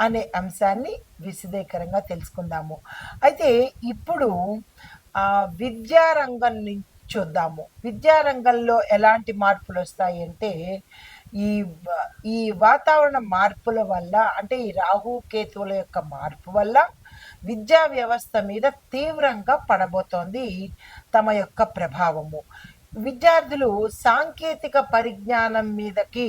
అనే అంశాన్ని విశదీకరంగా తెలుసుకుందాము. అయితే ఇప్పుడు విద్యారంగం నుంచి చూద్దాము. విద్యారంగంలో ఎలాంటి మార్పులు వస్తాయి అంటే ఈ ఈ వాతావరణ మార్పుల వల్ల అంటే ఈ రాహు కేతువుల యొక్క మార్పు వల్ల విద్యా వ్యవస్థ మీద తీవ్రంగా పడబోతోంది తమ యొక్క ప్రభావము. విద్యార్థులు సాంకేతిక పరిజ్ఞానం మీదకి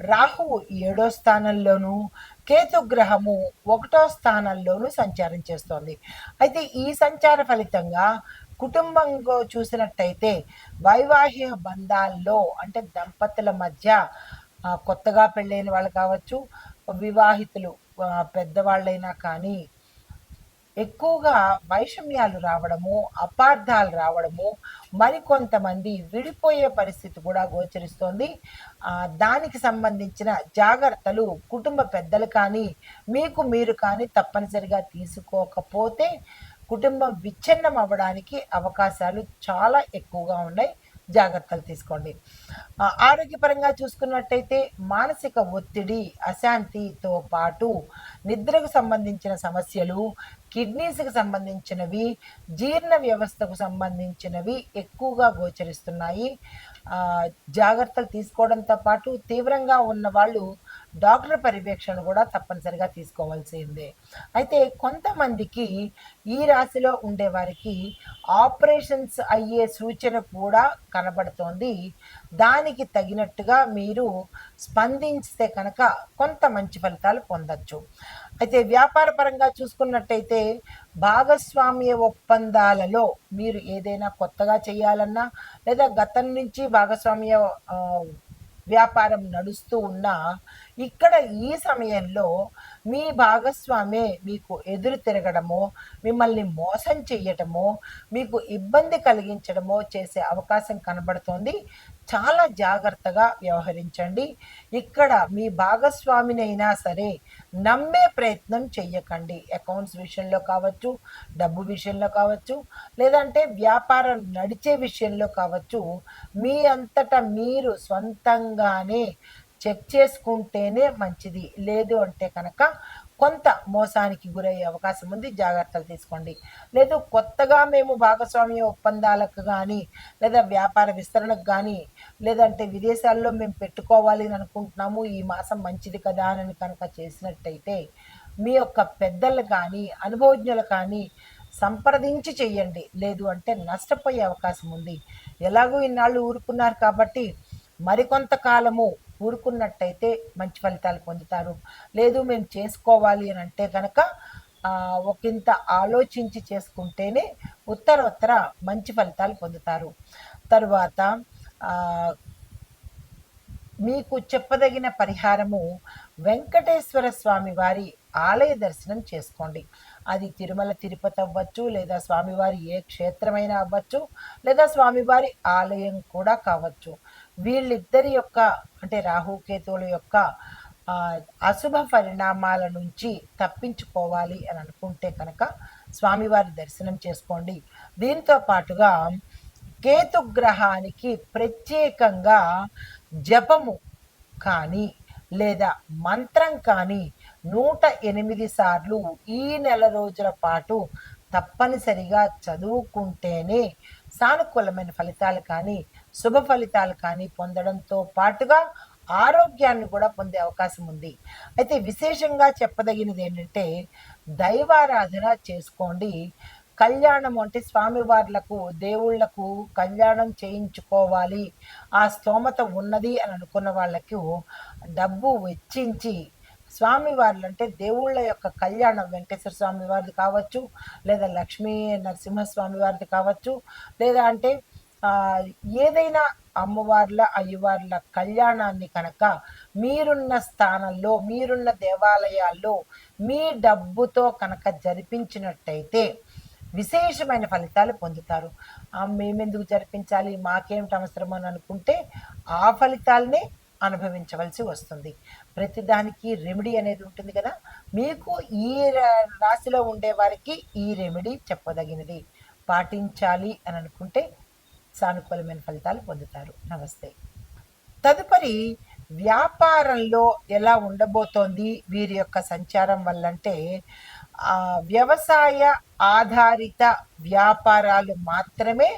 రాహువు ఏడో స్థానంలోనూ కేతు గ్రహము ఒకటో స్థానంలోనూ సంచారం చేస్తోంది. అయితే ఈ సంచార ఫలితంగా కుటుంబంలో చూసినట్టయితే వైవాహిక బంధాల్లో అంటే దంపతుల మధ్య కొత్తగా పెళ్ళైన వాళ్ళు కావచ్చు వివాహితులు పెద్దవాళ్ళైనా కానీ ఎక్కువగా వైషమ్యాలు రావడము అపార్థాలు రావడము మరికొంతమంది విడిపోయే పరిస్థితి కూడా గోచరిస్తోంది. దానికి సంబంధించిన జాగ్రత్తలు కుటుంబ పెద్దలు కానీ మీకు మీరు కానీ తప్పనిసరిగా తీసుకోకపోతే కుటుంబం విచ్ఛిన్నం అవ్వడానికి అవకాశాలు చాలా ఎక్కువగా ఉన్నాయి. జాగ్రత్తలు తీసుకోండి. ఆరోగ్యపరంగా చూసుకున్నట్టయితే మానసిక ఒత్తిడి అశాంతితో పాటు నిద్రకు సంబంధించిన సమస్యలు కిడ్నీస్కి సంబంధించినవి జీర్ణ వ్యవస్థకు సంబంధించినవి ఎక్కువగా గోచరిస్తున్నాయి. జాగ్రత్తలు తీసుకోవడంతో పాటు తీవ్రంగా ఉన్న వాళ్ళు డాక్టర్ పర్యవేక్షణ కూడా తప్పనిసరిగా తీసుకోవాల్సిందే. అయితే కొంతమందికి ఈ రాశిలో ఉండే వారికి ఆపరేషన్స్ అయ్యే సూచన కూడా కనబడుతోంది. దానికి తగినట్టుగా మీరు స్పందించితే కనుక కొంత మంచి ఫలితాలు పొందొచ్చు. అయితే వ్యాపార పరంగా చూసుకున్నట్టయితే భాగస్వామ్య ఒప్పందాలలో మీరు ఏదైనా కొత్తగా చేయాలన్నా లేదా గతం నుంచి భాగస్వామ్య వ్యాపారం నడుస్తూ ఉన్నా ఇక్కడ ఈ సమయంలో మీ భాగస్వామే మీకు ఎదురు తిరగడమో మిమ్మల్ని మోసం చేయటమో మీకు ఇబ్బంది కలిగించడమో చేసే అవకాశం కనబడుతోంది. చాలా జాగ్రత్తగా వ్యవహరించండి. ఇక్కడ మీ భాగస్వామినైనా సరే నమ్మే ప్రయత్నం చెయ్యకండి. అకౌంట్స్ విషయంలో కావచ్చు డబ్బు విషయంలో కావచ్చు లేదంటే వ్యాపారం నడిచే విషయంలో కావచ్చు మీ అంతటా మీరు సొంతంగానే చెక్ చేసుకుంటేనే మంచిది. లేదు అంటే కనుక కొంత మోసానికి గురయ్యే అవకాశం ఉంది. జాగ్రత్తలు తీసుకోండి. లేదు కొత్తగా మేము భాగస్వామ్య ఒప్పందాలకు కానీ లేదా వ్యాపార విస్తరణకు కానీ లేదంటే విదేశాల్లో మేము పెట్టుకోవాలి అని అనుకుంటున్నాము ఈ మాసం మంచిది కదా అని కనుక చేసినట్టయితే మీ యొక్క పెద్దలు కానీ అనుభవజ్ఞులు కానీ సంప్రదించి చెయ్యండి. లేదు అంటే నష్టపోయే అవకాశం ఉంది. ఎలాగో ఇన్నాళ్ళు ఊరుకున్నారు కాబట్టి మరికొంత కాలము ఊరుకున్నట్టయితే మంచి ఫలితాలు పొందుతారు. లేదు మేము చేసుకోవాలి అని అంటే కనుక ఒకంత ఆలోచించి చేసుకుంటేనే ఉత్తర ఉత్తర మంచి ఫలితాలు పొందుతారు. తరువాత మీకు చెప్పదగిన పరిహారము వెంకటేశ్వర స్వామి వారి ఆలయ దర్శనం చేసుకోండి. అది తిరుమల తిరుపతి అవ్వచ్చు లేదా స్వామివారి ఏ క్షేత్రమైనా అవ్వచ్చు లేదా స్వామివారి ఆలయం కూడా కావచ్చు. వీళ్ళిద్దరి యొక్క అంటే రాహుకేతువుల యొక్క అశుభ పరిణామాల నుంచి తప్పించుకోవాలి అని అనుకుంటే కనుక స్వామివారి దర్శనం చేసుకోండి. దీంతో పాటుగా కేతుగ్రహానికి ప్రత్యేకంగా జపము కానీ లేదా మంత్రం కానీ నూట ఎనిమిది సార్లు ఈ నెల రోజుల పాటు తప్పనిసరిగా చదువుకుంటేనే సానుకూలమైన ఫలితాలు కానీ శుభ ఫలితాలు కానీ పొందడంతో పాటుగా ఆరోగ్యాన్ని కూడా పొందే అవకాశం ఉంది. అయితే విశేషంగా చెప్పదగినది ఏంటంటే దైవారాధన చేసుకోండి. కళ్యాణం అంటే స్వామివార్లకు దేవుళ్ళకు కళ్యాణం చేయించుకోవాలి. ఆ స్తోమత ఉన్నది అని అనుకున్న వాళ్ళకు డబ్బు వెచ్చించి స్వామివార్లు అంటే దేవుళ్ళ యొక్క కళ్యాణం వెంకటేశ్వర స్వామి వారిది కావచ్చు లేదా లక్ష్మీ నరసింహస్వామి వారిది కావచ్చు లేదా అంటే ఏదైనా అమ్మవార్ల అయ్యవార్ల కళ్యాణాన్ని కనుక మీరున్న స్థానంలో మీరున్న దేవాలయాల్లో మీ డబ్బుతో కనుక జరిపించినట్టయితే విశేషమైన ఫలితాలు పొందుతారు. మేమెందుకు జరిపించాలి? మాకేమిటి అవసరం అని అనుకుంటే ఆ ఫలితాలనే అనుభవించవలసి వస్తుంది. ప్రతిదానికి రెమెడీ అనేది ఉంటుంది కదా. మీకు ఈ రాశిలో ఉండే వారికి ఈ రెమెడీ చెప్పదగినది. పాటించాలి అని అనుకుంటే సానుకూలమైన ఫలితాలు పొందుతారు. నమస్తే. తదుపరి వ్యాపారంలో ఎలా ఉండబోతోంది? వీరి యొక్క సంచారం వల్లంటే వ్యవసాయ ఆధారిత వ్యాపారాలు మాత్రమే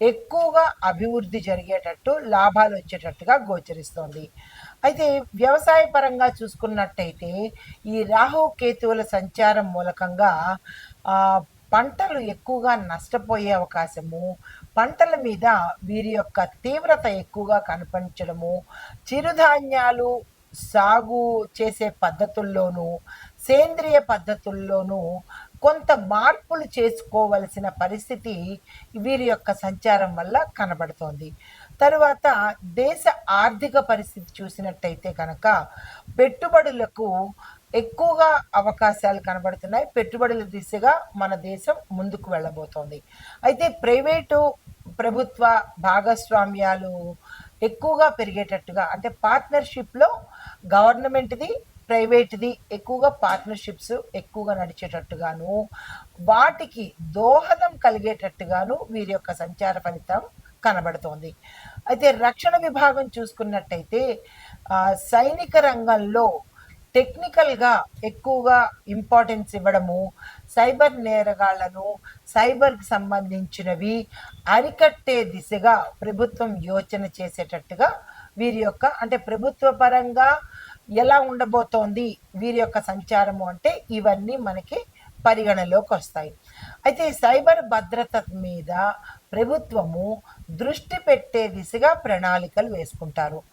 ఎక్కువగా అభివృద్ధి జరిగేటట్టు లాభాలు వచ్చేటట్టుగా గోచరిస్తోంది. అయితే వ్యవసాయ పరంగా చూసుకున్నట్టయితే ఈ రాహు కేతువుల సంచారం మూలకంగా పంటలు ఎక్కువగా నష్టపోయే అవకాశము పంటల మీద వీరి యొక్క తీవ్రత ఎక్కువగా కనిపించడము చిరుధాన్యాలు సాగు చేసే పద్ధతుల్లోనూ సేంద్రియ పద్ధతుల్లోనూ కొంత మార్పులు చేసుకోవలసిన పరిస్థితి వీరి యొక్క సంచారం వల్ల కనబడుతోంది. తరువాత దేశ ఆర్థిక పరిస్థితి చూసినట్టయితే కనుక పెట్టుబడులకు ఎక్కువగా అవకాశాలు కనబడుతున్నాయి. పెట్టుబడుల దిశగా మన దేశం ముందుకు వెళ్ళబోతోంది. అయితే ప్రైవేటు ప్రభుత్వ భాగస్వామ్యాలు ఎక్కువగా పెరిగేటట్టుగా అంటే పార్ట్నర్షిప్లో గవర్నమెంట్ది ప్రైవేట్ది ఎక్కువగా పార్ట్నర్షిప్స్ ఎక్కువగా నడిచేటట్టుగాను వాటికి దోహదం కలిగేటట్టుగాను వీరి యొక్క సంచార ఫలితం కనబడుతోంది. అయితే రక్షణ విభాగం చూసుకున్నట్టయితే సైనిక రంగంలో టెక్నికల్గా ఎక్కువగా ఇంపార్టెన్స్ ఇవ్వడము సైబర్ నేరగాళ్ళను సైబర్కి సంబంధించినవి అరికట్టే దిశగా ప్రభుత్వం యోచన చేసేటట్టుగా వీరి యొక్క అంటే ప్రభుత్వ పరంగా ఎలా ఉండబోతోంది వీరి యొక్క సంచారము అంటే ఇవన్నీ మనకి పరిగణలోకి వస్తాయి. అయితే సైబర్ భద్రత మీద ప్రభుత్వము దృష్టి పెట్టే దిశగా ప్రణాళికలు వేసుకుంటారు.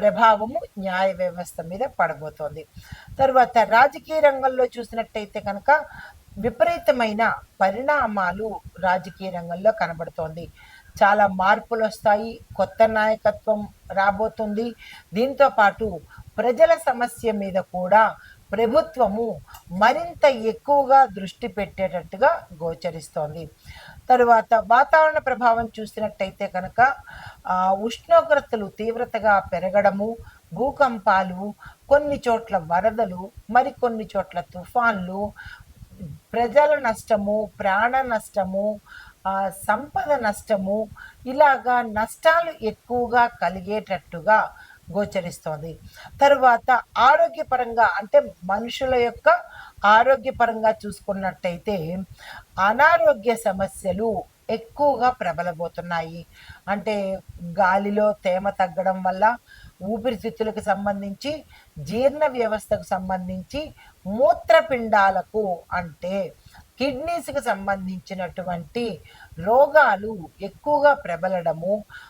ప్రభావము న్యాయ వ్యవస్థ మీద పడబోతోంది. తర్వాత రాజకీయ రంగంలో చూసినట్టయితే కనుక విపరీతమైన పరిణామాలు రాజకీయ రంగంలో కనబడుతోంది. చాలా మార్పులు వస్తాయి కొత్త నాయకత్వం రాబోతుంది. దీంతో పాటు ప్రజల సమస్య మీద కూడా ప్రభుత్వము మరింత ఎక్కువగా దృష్టి పెట్టేటట్టుగా గోచరిస్తోంది. తరువాత వాతావరణ ప్రభావం చూసినట్టయితే కనుక ఉష్ణోగ్రతలు తీవ్రతగా పెరగడము భూకంపాలు కొన్ని చోట్ల వరదలు మరికొన్ని చోట్ల తుఫాన్లు ప్రజల నష్టము ప్రాణ నష్టము సంపద నష్టము ఇలాగా నష్టాలు ఎక్కువగా కలిగేటట్టుగా గోచరిస్తోంది. తరువాత ఆరోగ్యపరంగా అంటే మనుషుల యొక్క ఆరోగ్యపరంగా చూసుకున్నట్టయితే అనారోగ్య సమస్యలు ఎక్కువగా ప్రబలబోతున్నాయి. అంటే గాలిలో తేమ తగ్గడం వల్ల ఊపిరితిత్తులకు సంబంధించి జీర్ణ వ్యవస్థకు సంబంధించి మూత్రపిండాలకు అంటే కిడ్నీస్కి సంబంధించినటువంటి రోగాలు ఎక్కువగా ప్రబలడము